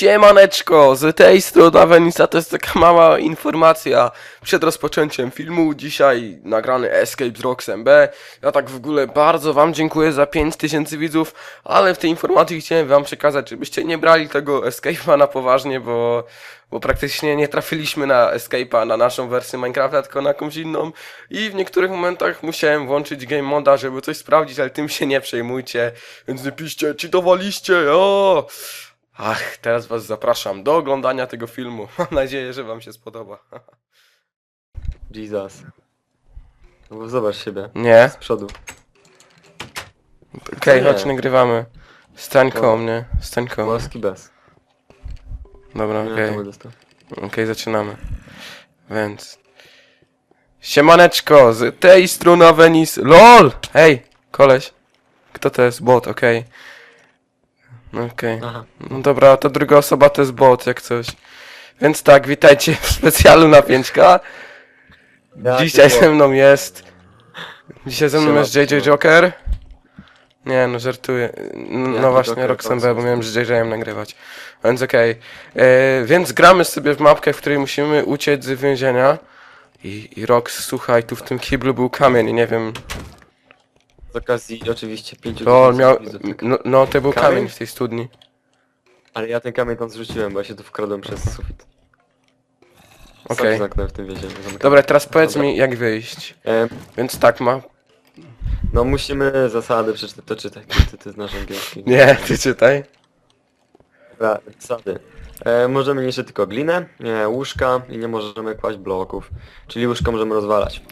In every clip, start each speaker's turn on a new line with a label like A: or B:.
A: Siemaneczko, z tej strony Avenisa to jest taka mała informacja przed rozpoczęciem filmu. Dzisiaj nagrany Escape z Roxem B. Ja tak w ogóle bardzo wam dziękuję za 5000 widzów, ale w tej informacji chciałem wam przekazać, żebyście nie brali tego Escape'a na poważnie, bo, bo praktycznie nie trafiliśmy na Escape'a na naszą wersję Minecrafta, tylko na jakąś inną. I w niektórych momentach musiałem włączyć game moda, żeby coś sprawdzić, ale tym się nie przejmujcie. Więc nie piszcie, cheatowaliście, o! Ach, teraz was zapraszam do oglądania tego filmu. Mam nadzieję, że wam się spodoba.
B: Jesus. No bo zobacz siebie.
A: Nie?
B: Z przodu.
A: Okej,
B: nie?
A: chodź, nagrywamy. Stań koło mnie, stań koło mnie.
B: Łaski bez.
A: Dobra,
B: Nie,
A: okej.
B: to.
A: Okej, zaczynamy. Więc... Siemaneczko, z tej strony Avenis... LOL! Hej, koleś. Kto to jest? Bot, okej. No Okej.
B: Aha.
A: No dobra, to druga osoba to jest bot, jak coś. Więc tak, witajcie w specjalu na 5K.
B: Jakie
A: Dzisiaj ze mną jest... Dzisiaj ze mną
B: Siema,
A: jest JJ
B: siema.
A: Joker. Nie, no żartuję. N-
B: Jaki
A: No właśnie,
B: Joker?
A: B, bo miałem z JJ-em nagrywać. Więc okej. E, Więc gramy sobie w mapkę, w której musimy uciec z więzienia. I, I Rox, słuchaj, tu w tym kiblu był kamień, nie wiem.
B: Z okazji oczywiście 5
A: Lol, miał... No, no to był
B: Kamień?
A: kamień w tej studni.
B: Ale ja ten kamień tam zrzuciłem, bo ja się tu wkradłem przez sufit. Sam
A: Okej.
B: zamknąłem w tym zamknąłem.
A: Dobra, teraz powiedz
B: Dobra.
A: mi, jak wyjść. Więc tak, ma...
B: no musimy zasady przeczytać, to czytaj, ty, ty, ty znasz angielski.
A: Nie, ty czytaj.
B: Dobra, zasady. E, możemy niszczyć tylko glinę, nie, łóżka i nie możemy kłaść bloków. Czyli łóżka możemy rozwalać.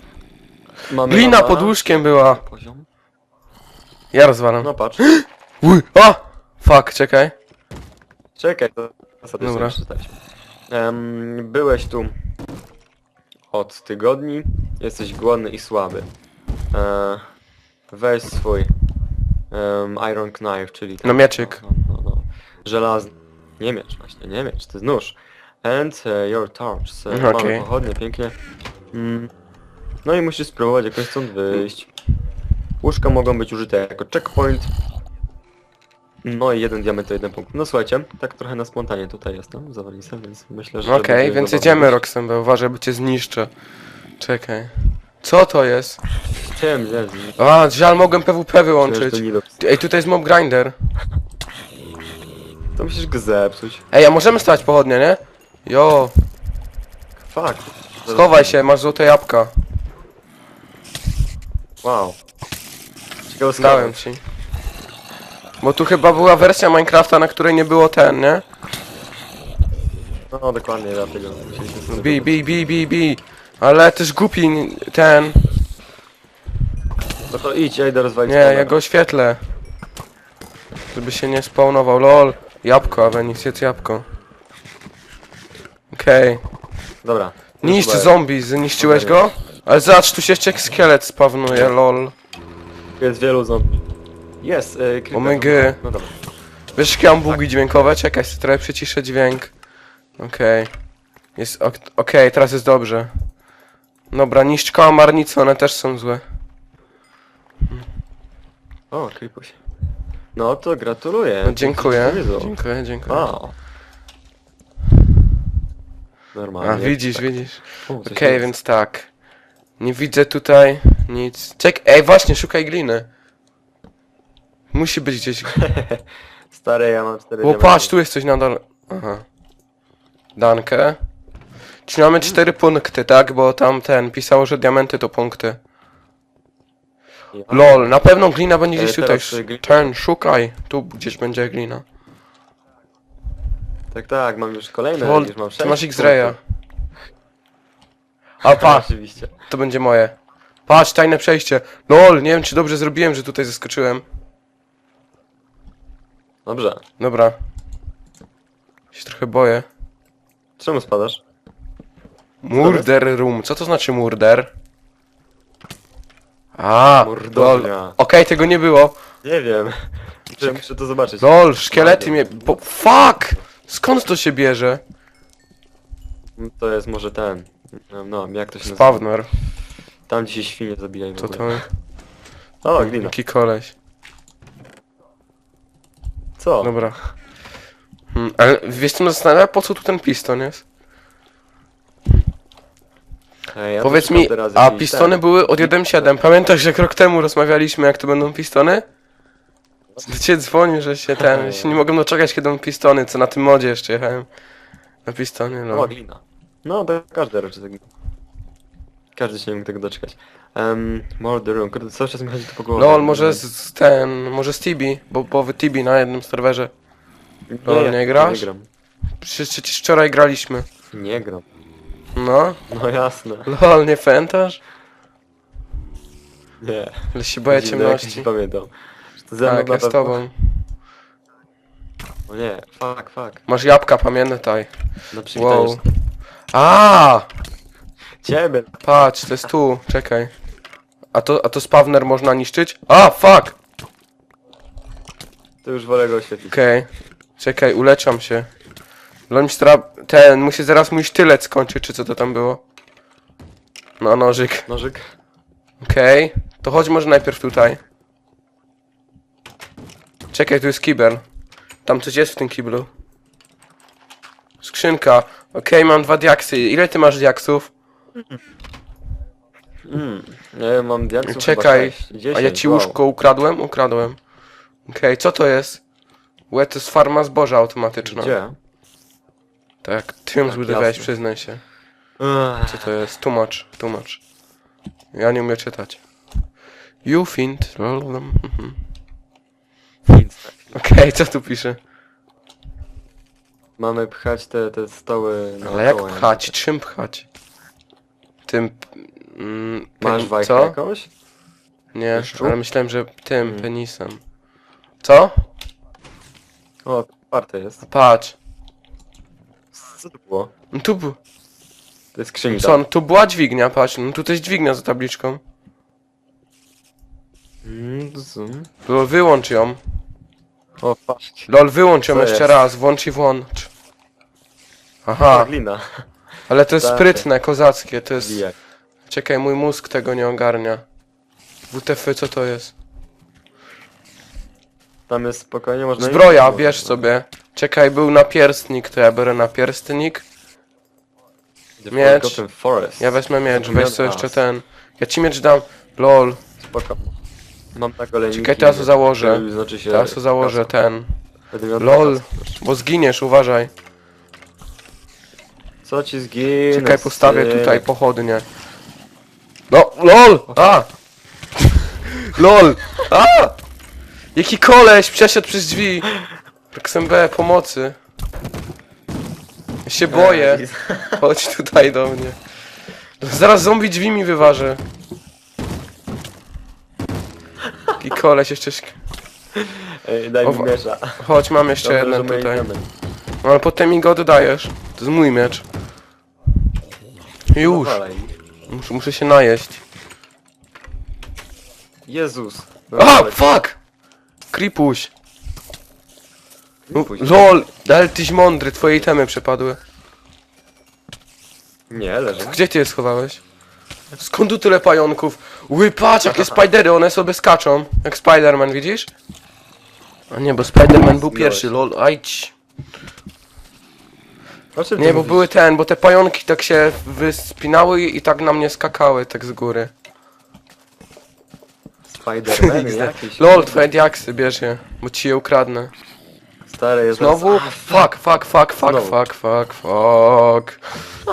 B: Mamy
A: Glina pod łóżkiem była.
B: Poziom?
A: Ja rozwalam.
B: No patrz.
A: Uj, a! Fuck, czekaj.
B: Czekaj, to zasady
A: Dobra.
B: sobie przeczytać. Em, byłeś tu od tygodni, jesteś głodny i słaby. E, weź swój em, iron knife, czyli... ten-
A: No mieczyk.
B: No, no, no. Żelazny. Nie miecz właśnie, nie miecz, to jest nóż. And e, your torch. E,
A: Mhm,
B: Mamy
A: okej.
B: pochodnie, pięknie. Mm. No i musisz spróbować jakoś stąd wyjść. Łóżka mogą być użyte jako checkpoint. No i jeden diament to jeden punkt. No słuchajcie, tak trochę na spontanie tutaj jestem, za Walisem, więc myślę, że...
A: Okej,
B: będzie
A: więc jedziemy Roxem, bo uważaj, bo cię zniszczę. Czekaj. Co to jest?
B: Chciałem, nie,
A: A, żal, mogłem PWP wyłączyć. Ej, tutaj jest mob grinder.
B: To musisz go zepsuć.
A: Ej, a możemy stać pochodnie, nie? Jo,
B: Fuck.
A: schowaj się, masz złote jabłka.
B: Wow.
A: Dałem ci. Bo tu chyba była wersja Minecrafta, na której nie było ten, nie?
B: No dokładnie, dlatego musieliśmy sobie...
A: Bi, bi, bi, bi, bi. Ale też głupi ten.
B: No to idź, ja idę rozwalić
A: Nie, ja go oświetlę. Żeby się nie spawnował. Lol. Jabłko, a Wenix jest jabłko. Okej.
B: Dobra.
A: Niszcz
B: Chyba
A: zombie, zniszczyłeś go? Ale zobacz, tu się jeszcze szkielet spawnuje, lol.
B: Jest wielu zombie. Jest, yy, creeper.
A: Omega.
B: No dobra.
A: Wiesz, jakie mam bugi dźwiękowe? Czekaj, sobie trochę przyciszę dźwięk. Okej. Jest, ok- okej, teraz jest dobrze. Dobra, niszcz kałamarnice, one też są złe.
B: O, creepuś. No to gratuluję.
A: No, dziękuję. Dziękuję, dziękuję.
B: Normalnie.
A: A, widzisz, widzisz.
B: O, coś
A: Okej,
B: jest.
A: więc tak. Nie widzę tutaj nic. Czek, ej, właśnie, szukaj gliny. Musi być gdzieś.
B: Stary, ja mam cztery
A: O,
B: diamenty.
A: patrz, tu jest coś nadal. Aha. Dankę. Czyli mamy cztery punkty, tak? Bo tam ten pisało, że diamenty to punkty.
B: Ja-
A: LOL, na pewno glina będzie
B: E,
A: gdzieś tutaj.
B: teraz, y,
A: Ten, szukaj. Tu gdzieś będzie glina.
B: Tak, tak, mam już kolejne.
A: LOL,
B: już mam
A: ty
B: sześć
A: masz X-raya. A pa,
B: Oczywiście.
A: to będzie moje. Patrz, tajne przejście. LOL, nie wiem czy dobrze zrobiłem, że tutaj zaskoczyłem.
B: Dobrze.
A: Dobra. Się trochę boję.
B: Czemu spadasz?
A: Murder room. Co to znaczy murder? A, lol.
B: Mordownia.
A: Okej, tego nie było.
B: Nie wiem. Muszę, muszę to zobaczyć.
A: Lol, szkielety mnie... Bo... Fuck! Skąd to się bierze?
B: To jest może ten. No, jak to się nazywa?
A: Spawner.
B: Tam gdzie się świnie zabijają.
A: Co to?
B: O, glina.
A: Jaki koleś.
B: Co?
A: Dobra. Hmm, Ale wiesz co mnie zastanawia, po co tu ten piston jest?
B: Ej, ja
A: Powiedz mi, a
B: jakiś
A: pistony
B: ten-
A: były od 1.7. Pamiętasz, jak rok temu rozmawialiśmy, jak to będą pistony? Do ciebie dzwonił, że się ten, że się nie mogłem doczekać, kiedy będą pistony, co na tym modzie jeszcze jechałem. Na pistonie,
B: O,
A: no.
B: glina. No, to każdy raczej tak... Każdy się nie mógł tego doczekać. Um, Murder Room, kurde, cały czas mi chodzi to po głowie.
A: No, może z, z ten, może z Tibi, bo połowy Tibi na jednym serwerze. no,
B: ja
A: nie grasz?
B: Nie gram.
A: Przecież, przecież wczoraj graliśmy.
B: Nie gram.
A: No,
B: No jasne.
A: lol, nie pętasz?
B: Nie.
A: Ale się boję
B: Dziwne, jak
A: ciemności.
B: Nie pamiętam. Że To ze mną
A: Tak,
B: na
A: ja z
B: pewno-
A: tobą.
B: O nie, fuck, fuck.
A: Masz jabłka, pamiętaj.
B: No przywitaj
A: Wow.
B: wow.
A: A,
B: Ciebie.
A: Patrz, to jest tu, czekaj. A to, a to spawner można niszczyć? A, fuck!
B: To już wolę go oświetlić.
A: Okej. Czekaj, uleczam się. Loń stra... Ten, musi zaraz mój sztylet skończyć, czy co to tam było? No, nożyk.
B: Nożyk.
A: Okej. To chodź może najpierw tutaj. Czekaj, tu jest kibel. Tam coś jest w tym kiblu. Skrzynka. Okej, mam dwa diaksy. Ile ty masz diaksów?
B: Mm. Ja mam diaksów
A: Czekaj,
B: chyba 6, 10,
A: A ja ci
B: wow.
A: łóżko ukradłem? Ukradłem. Okej, co to jest? Łe, to jest farma zboża automatyczna.
B: Gdzie?
A: Tak, ty ją
B: Tak,
A: zbudowałeś,
B: jasne.
A: przyznaj się.
B: Ech,
A: Co to jest? Tłumacz, tłumacz. Ja nie umiem czytać. You find... Mhm.
B: nic tak.
A: Okej, co tu pisze?
B: Mamy pchać te, te stoły na
A: Ale jak pchać? Czym pchać? Tym... Mm,
B: Masz
A: pen-
B: wajchę
A: Co?
B: jakąś?
A: Nie,
B: Deszczu?
A: ale myślałem, że tym,
B: Mm.
A: penisem. Co?
B: O, otwarte jest.
A: Patrz.
B: Co to było?
A: No tu, bu-
B: To jest skrzynka.
A: co, no tu była dźwignia, patrz, no tu jest dźwignia za tabliczką.
B: Mm, zoom.
A: Lol, wyłącz ją.
B: O, fuck.
A: Lol, wyłącz ją
B: Co
A: jeszcze
B: jest?
A: raz, włącz i włącz. Aha,
B: glina.
A: Ale to jest
B: tak.
A: sprytne, kozackie, to jest...
B: Bijak.
A: Czekaj, mój mózg tego nie ogarnia. WTF, co to jest?
B: Tam jest spokojnie, można...
A: Zbroja, bierz sobie. Czekaj, był napierstnik, to ja biorę napierstnik.
B: The
A: miecz.
B: Forest.
A: Ja wezmę miecz, weź co jeszcze ten. Ja ci miecz dam. Lol,
B: Spoko. Mam na golenicy.
A: Czekaj, teraz to założę.
B: Znaczy się...
A: teraz to założę ten.
B: Będę miał
A: Lol.
B: kask.
A: Bo zginiesz, uważaj.
B: Co ci zginie?
A: Czekaj, postawię
B: synek?
A: tutaj pochodnie. No, lol! A! lol! A! Jaki koleś przeszedł przez drzwi! XMB, pomocy. Ja się boję. Chodź tutaj do mnie. Zaraz zombie drzwi mi wyważy. Taki koleś jeszcze...
B: Ej, daj
A: O,
B: mi miecza.
A: Chodź, mam jeszcze
B: Dobrze,
A: jeden tutaj. No, ale potem mi go oddajesz. To jest mój miecz. Już. Muszę, muszę się najeść.
B: Jezus. No,
A: A, fuck! Kripuś. No,
B: Pójdź.
A: LOL, ale tyś mądry, twoje itemy przepadły.
B: Nie, leży.
A: Gdzie ty je schowałeś? Skąd tu tyle pająków? Ły, patrz, jakie spidery, one sobie skaczą. Jak Spiderman, widzisz? A nie, bo Spiderman był pierwszy, lol, ajdź.
B: O czym
A: Nie, bo
B: mówisz?
A: były ten, bo te pająki tak się wyspinały i tak na mnie skakały, tak z góry.
B: Spiderman jakiś.
A: Lol, twoje diaksy, bierz je, bo ci je ukradnę.
B: Stary jest.
A: Znowu? Fuck, fuck, fuck, fuck,
B: Znowu.
A: fuck, fuck, fuck.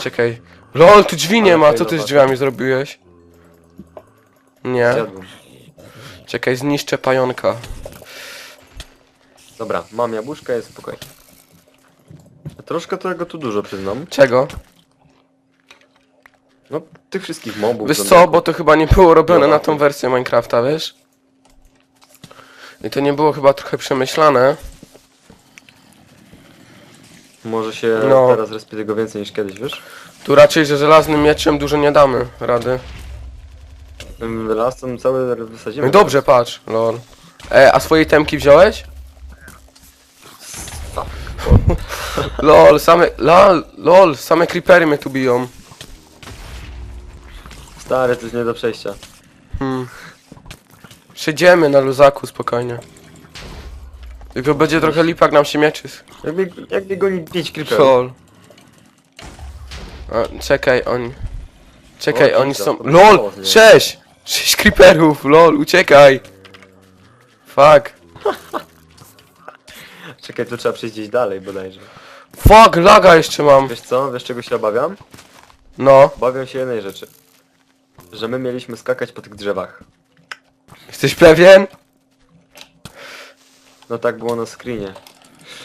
A: Czekaj. LOL, tu drzwi nie
B: Ale
A: ma, co ty z drzwiami zrobiłeś? Nie.
B: Zjadłem.
A: Czekaj, zniszczę pająka.
B: Dobra, mam jabłuszka, jest spokojnie. Troszkę tego tu dużo przyznam.
A: Czego?
B: No, tych wszystkich mobów.
A: Wiesz co, bo to chyba nie było robione na tą wersję Minecrafta, wiesz? I to nie było chyba trochę przemyślane.
B: Może się
A: No.
B: teraz respie tego więcej niż kiedyś, wiesz?
A: Tu raczej, że żelaznym mieczem dużo nie damy rady.
B: Tym Lasem cały wysadzimy.
A: No i dobrze, patrz, lol. E, a swoje temki wziąłeś? Lol, same, lol, lol, same creepery mnie tu biją.
B: Stary, to jest nie do przejścia.
A: Hmm. Przejdziemy na luzaku spokojnie. Tylko będzie trochę lipak nam się mieczy.
B: Jakby, jakby goni 5 creeperów.
A: Lol. A, czekaj, oni... Czekaj,
B: O,
A: oni są... LOL!
B: O, nie.
A: Sześć! Sześć creeperów, lol, uciekaj! Fuck.
B: Czekaj, tu trzeba przejść gdzieś dalej bodajże.
A: Fuck, laga jeszcze mam.
B: Wiesz co? Wiesz czego się obawiam?
A: No,
B: Obawiam się jednej rzeczy. Że my mieliśmy skakać po tych drzewach.
A: jesteś pewien?
B: No tak było na screenie.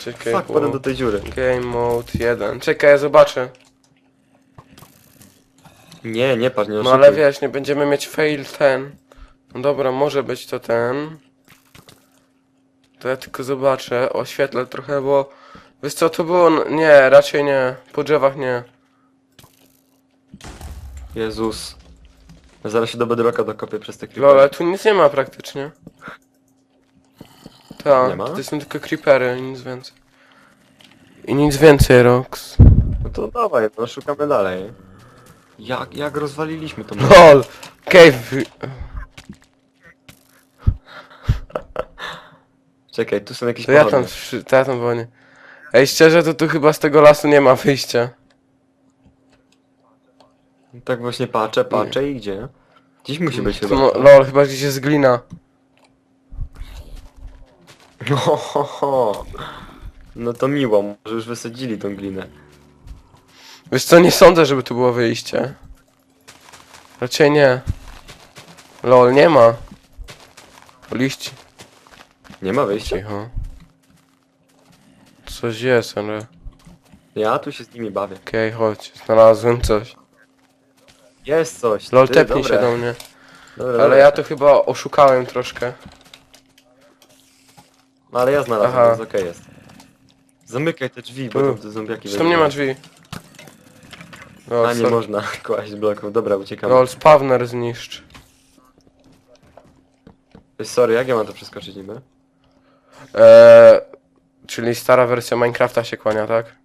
A: Czekaj,
B: Fuck,
A: bo...
B: do tej dziury.
A: Game mode 1. Czekaj, ja zobaczę.
B: Nie, nie patrz, nie
A: No
B: oszukuj.
A: ale wiesz, nie będziemy mieć fail ten. No dobra, może być to ten. To ja tylko zobaczę, oświetlę trochę, bo... Wiesz co, to było... Nie, raczej nie. Po drzewach nie.
B: Jezus. Zaraz się do bedrocka dokopię przez te creepery.
A: ale tu nic nie ma praktycznie. Tak,
B: Nie ma?
A: to są tylko creepery i nic więcej. I nic więcej, Rox.
B: No to dawaj, no szukamy dalej. Jak, jak rozwaliliśmy to?
A: LOL! Cave...
B: Czekaj, tu są jakieś
A: To ja tam...
B: pochodnie.
A: przy- To ja tam nie... Ej, szczerze, to tu chyba z tego lasu nie ma wyjścia.
B: Tak właśnie patrzę, patrzę i gdzie? Gdzieś musi być chyba.
A: mo- lol, chyba gdzieś jest glina.
B: No, ho, ho. no to miło, może już wysadzili tą glinę.
A: Wiesz co, nie sądzę, żeby tu było wyjście. Raczej nie. Lol, nie ma. Liści.
B: Nie ma wyjścia.
A: Cicho. Coś jest, ale... Okej,
B: Ja tu się z nimi bawię.
A: chodź. Znalazłem coś.
B: Jest coś.
A: Lol,
B: ty,
A: tepnij
B: dobre.
A: się do mnie.
B: Dobra,
A: Ale ja to chyba oszukałem troszkę.
B: No, ale ja znalazłem,
A: Aha.
B: więc okej jest. Zamykaj te drzwi, bo
A: Tu.
B: tam te zombiaki
A: tam nie ma drzwi? Lol,
B: A nie
A: sorry.
B: można kłaść bloków. Dobra, uciekamy.
A: Lol, spawner zniszcz.
B: Sorry, jak ja mam to przeskoczyć niby?
A: Eee, czyli stara wersja Minecrafta się kłania, tak?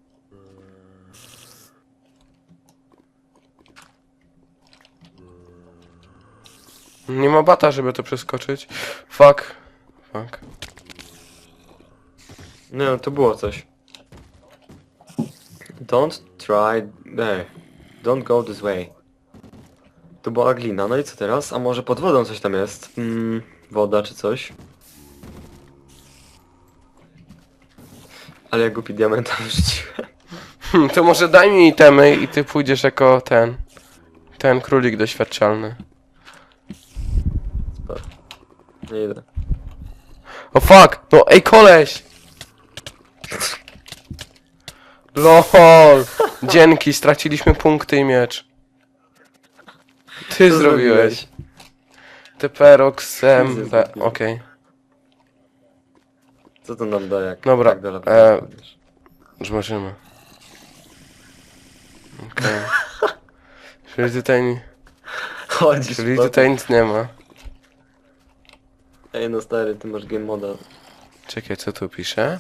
A: Nie ma bata, żeby to przeskoczyć. Fuck. Fuck.
B: No to było coś. Don't try... Ej. Don't go this way. To była glina, no i co teraz? A może pod wodą coś tam jest? Mm, woda czy coś? Ale ja głupi diamenta wyrzuciłem.
A: Hm, to może daj mi itemy i ty pójdziesz jako ten. Ten królik doświadczalny.
B: Nie idę.
A: O fuck! No ej koleś! LOL! Dzięki, straciliśmy punkty i miecz. Ty
B: Co
A: zrobiłeś. TP Roxem.
B: Jezus,
A: Okej.
B: zrobiłem. Co to nam da jak
A: Dobra,
B: tak dalej
A: e,
B: powiesz?
A: Zobaczymy. Okej. Czyli tutaj, ni-
B: Chodzisz
A: czyli
B: po-
A: tutaj nic nie ma.
B: Ej no stary, ty masz game moda.
A: Czekaj, co tu pisze?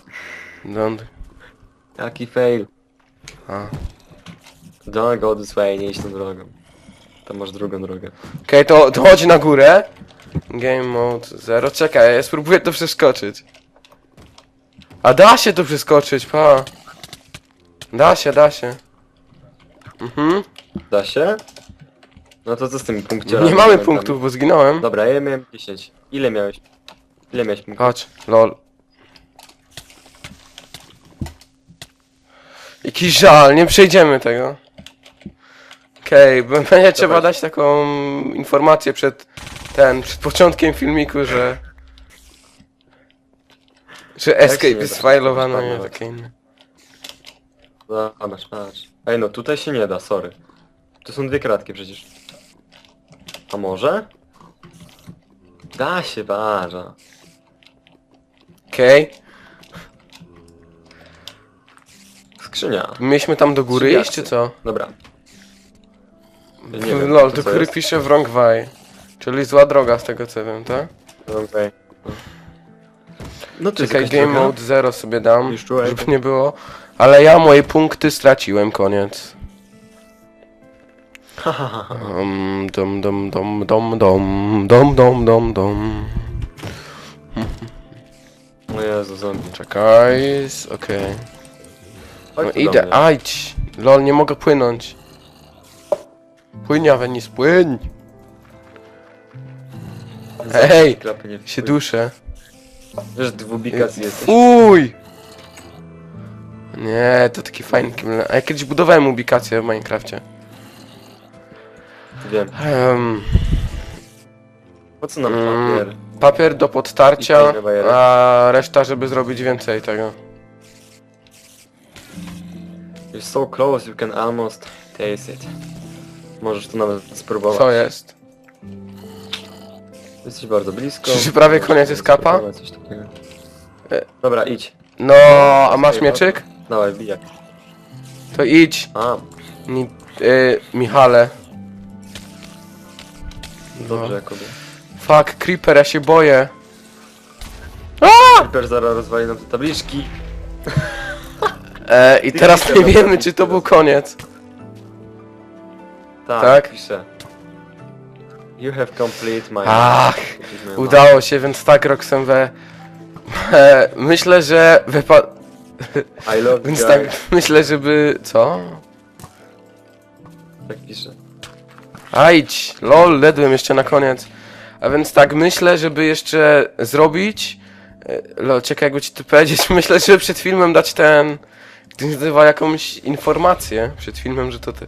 A: Don't...
B: Jaki fail.
A: A.
B: Don't go this way, nie idź tą drogą. Tam masz drugą drogę.
A: Okej, to, to chodź na górę. Game mode 0. Czekaj, ja spróbuję to przeskoczyć. A da się to przeskoczyć, pa. Da się, da się. Mhm.
B: Da się? No to co z tymi punkciami?
A: Nie mamy punktów, bo zginąłem.
B: Dobra, ja miałem 10. Ile miałeś? Ile miałeś punktów?
A: Chodź, lol. Jakiś żal, nie przejdziemy tego. Okej, okay, będzie trzeba dać taką informację przed ten, przed początkiem filmiku, że że
B: się
A: escape jest
B: da?
A: fajlowane, nie takie inne.
B: Zobacz, patrz. Ej no tutaj się nie da, sorry. Tu są dwie kratki przecież. A może? Da się, barza.
A: Okej,
B: Skrzynia.
A: mieliśmy tam do góry iść, czy co?
B: Dobra. Ja nie wiem,
A: Lol,
B: to
A: do
B: co
A: góry
B: jest?
A: pisze wrong way. Czyli zła droga z tego co wiem, tak?
B: Okej. No to
A: Czekaj, game
B: droga?
A: mode 0 sobie dam,
B: Już czułem.
A: żeby nie było. Ale ja moje punkty straciłem, koniec. Um, dom, dom, dom, dom, dom, dom, dom, dom, dom.
B: No Jezu, zombie.
A: Czekaj, s- okej.
B: Chodź
A: No
B: tu do
A: idę,
B: mnie.
A: ajdź. Lol, nie mogę płynąć. Płyń, Avenis, płyń. Ej,
B: klapy, nie
A: Się duszę.
B: Wiesz, dwubikacji jesteś.
A: Uj! Nie, to taki fajny kimle. A ja kiedyś budowałem ubikację w Minecrafcie.
B: Wiem.
A: Um,
B: Po co nam
A: Mm.
B: papier?
A: papier do
B: I
A: podtarcia,
B: bajery.
A: a reszta, żeby zrobić więcej tego.
B: You're so close, you can almost taste it. Możesz to nawet spróbować.
A: Co jest?
B: Jesteś bardzo blisko.
A: Czy prawie koniec jest kapa?
B: coś takiego.
A: E.
B: Dobra, idź.
A: No, a masz mieczyk?
B: Dawaj, wbijaj.
A: To idź.
B: A,
A: y, Michale.
B: dobrze,
A: No.
B: Jakubie.
A: Fuck, Creeper, ja się boję.
B: Creeper zaraz rozwali nam te tabliczki.
A: E, I teraz nie wiemy, czy to był koniec.
B: Tak,
A: Tak?
B: pisze. You have complete my...
A: Ach, Udało się, więc tak, Roxanne. E, myślę, że wypa...
B: I love
A: Więc tak, myślę, żeby... Co?
B: Tak pisze.
A: Ajdź, lol, ledłem jeszcze na koniec. A więc tak, myślę, żeby jeszcze zrobić... e, Lol, czekaj, jakby ci to powiedzieć. Myślę, żeby przed filmem dać ten... Nazywa, jakąś informację przed filmem, że to te...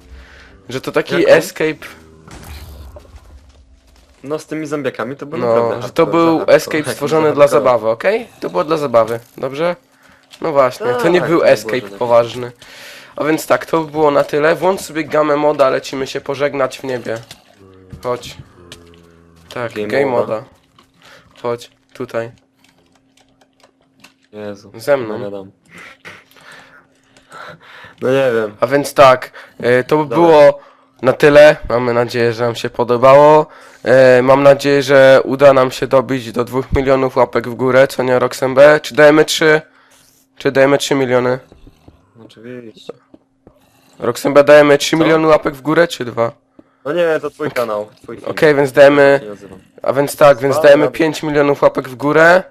A: Że to taki
B: Jaką?
A: escape...
B: No z tymi zombiakami to było naprawdę
A: No, że to
B: hardcore,
A: był
B: hardcore.
A: escape stworzony dla
B: hardcore.
A: zabawy, okej? To było dla zabawy, dobrze? No właśnie, to nie
B: Tak,
A: był
B: to nie było
A: escape poważny. A więc tak, to by było na tyle. Włącz sobie gamę moda, lecimy się pożegnać w niebie. Chodź. Tak,
B: Game
A: game
B: moda.
A: moda. Chodź, tutaj.
B: Jezu.
A: Ze mną.
B: No nie wiem.
A: A więc tak, e, to by było na tyle. Mamy nadzieję, że nam się podobało. E, Mam nadzieję, że uda nam się dobić do 2 milionów łapek w górę, co nie Roxem B. Czy dajemy 3? Czy dajemy 3 miliony?
B: Oczywiście.
A: Roxem B dajemy 3
B: Co?
A: miliony łapek w górę, czy 2?
B: No nie, to twój kanał, twój.
A: Okej, więc dajemy, a więc tak, więc dajemy
B: dobra.
A: 5 milionów łapek w górę.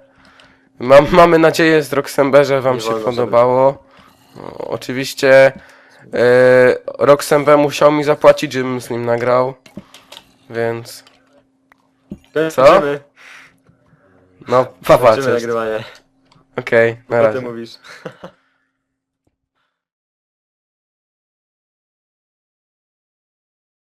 A: Mam, mamy nadzieję z Roxem B, że wam
B: Nie
A: się
B: wolno
A: podobało. No, oczywiście e, Roxem B musiał mi zapłacić, żebym z nim nagrał. Więc, Co?
B: Kończymy.
A: no, papa,
B: Kończymy
A: cześć.
B: nagrywanie.
A: Okej, na
B: Co ty
A: razie.
B: mówisz?